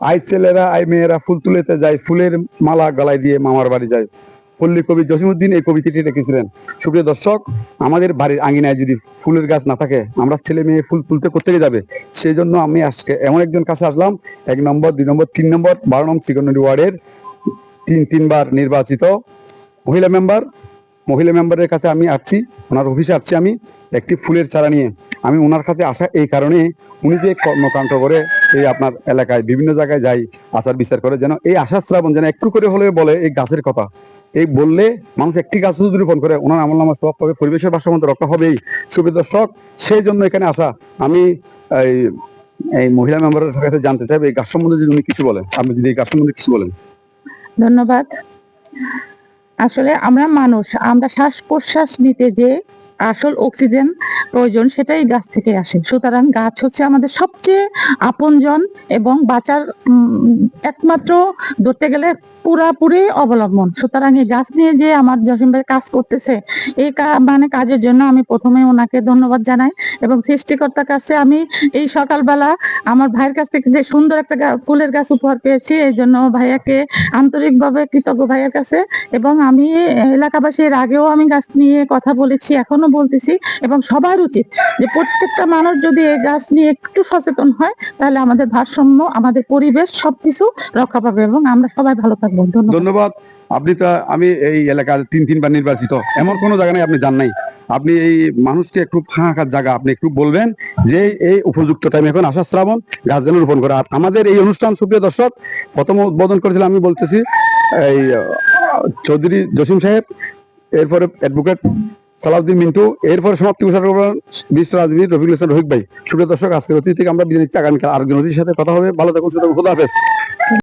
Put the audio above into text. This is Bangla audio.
আই ছেলেরা, আই মেয়েরা ফুল তুলেতে যায়, ফুলের মালা গলায় দিয়ে মামার বাড়ি যায়। পল্লী কবি জসিমুদ্দিন এই কবিতাটি লিখেছিলেন। সুপ্রিয় দর্শক, আমাদের বাড়ির আঙিনায় যদি ফুলের গাছ না থাকে, আমরা ছেলে মেয়ে ফুল তুলতে করতে যাবে? সেই জন্য আমি আজকে এমন একজন কাছে আসলাম, এক নম্বর, দুই নম্বর, তিন নম্বর, বারো নম্বর চিকনডি ওয়ার্ডের তিন, তিনবার নির্বাচিত মহিলা মেম্বার। মহিলা মেম্বারের কাছে আমি আসছি, ওনার অফিসে আসছি আমি একটি ফুলের চারা নিয়ে। আমি ওনার কাছে আসা এই কারণে উনি যে কর্মকাণ্ড করে এই আপনার এলাকায় বিভিন্ন জায়গায় যাই, আচার বিচার করে, যেন এই আশা শ্রাবণ যেন একটু করে হলেও বলে এই গাছের কথা। এই বললে মানুষ একটি গাছ যদি রোপণ করে, ওনার আমল নামা সব পাবে, পরিবেশের ভারসাম্য রক্ষা হবেই। সুপ্রিয় দর্শক, সেই জন্য এখানে আসা। আমি এই এই মহিলা মেম্বারের কাছে জানতে চাইব, এই গাছ সম্বন্ধে যদি উনি কিছু বলেন, আপনি যদি এই গাছ সম্বন্ধে কিছু বলেন। ধন্যবাদ। আসলে আমরা মানুষ আমরা শ্বাস প্রশ্বাস নিতে যে আসল অক্সিজেন প্রয়োজন সেটাই গাছ থেকে আসে। সুতরাং গাছ হচ্ছে আমাদের সবচেয়ে আপনজন এবং বাঁচার একমাত্র ধরতে গেলে পুরাপুরি অবলম্বন। সুতরাং এই গাছ নিয়ে যে আমার জসিম ভাই কাজ করতেছে, এই মানে কাজের জন্য আমি প্রথমে ওনাকে ধন্যবাদ জানাই এবং সৃষ্টিকর্তার কাছে আমি এই সকালবেলা আমার ভাইয়ের কাছ থেকে যে সুন্দর একটা ফুলের গাছ উপহার পেয়েছি, এই জন্য ভাইয়াকে আন্তরিকভাবে কৃতজ্ঞ ভাইয়ের কাছে এবং আমি এলাকাবাসীর আগেও আমি গাছ নিয়ে কথা বলেছি এখনও বলতেছি, এবং সবার উচিত যে প্রত্যেকটা মানুষ যদি এই গাছ নিয়ে একটু সচেতন হয়, তাহলে আমাদের ভারসাম্য, আমাদের পরিবেশ সবকিছু রক্ষা পাবে, এবং আমরা সবাই ভালো থাকব। ধন্যবাদ। আপনি তো, আমি এই এলাকার তিন তিনবার নির্বাচিত। এমন কোনো জায়গা নেই আপনি জান নাই। আপনি এই মানুষকে একটু ফাঁকা জায়গা আপনি একটু বলবেন যে এই উপযুক্ত টাইম এখন আশা শ্রাবণ, গাছগুলো রোপণ করা। আর আমাদের এই অনুষ্ঠান, সুপ্রিয় দর্শক, প্রথম উদ্বোধন করেছিলাম আমি বলতেছি, এই চৌধুরী জসিম সাহেব, এরপরে অ্যাডভোকেট সালাউদ্দিন মিন্টু, এরপরে সমাপ্তি ঘোষণা করবেন বিশ্ব রাজনীতি রফিকুল ইসলাম রফিক ভাই। সুপ্রিয় দর্শক, আজকের অতিথি আমরা বিদায় নিচ্ছি আগামীকাল আরেকজন অতিথির সাথে কথা হবে। ভালো থাকুন সুতরাং খুদা হাফেজ।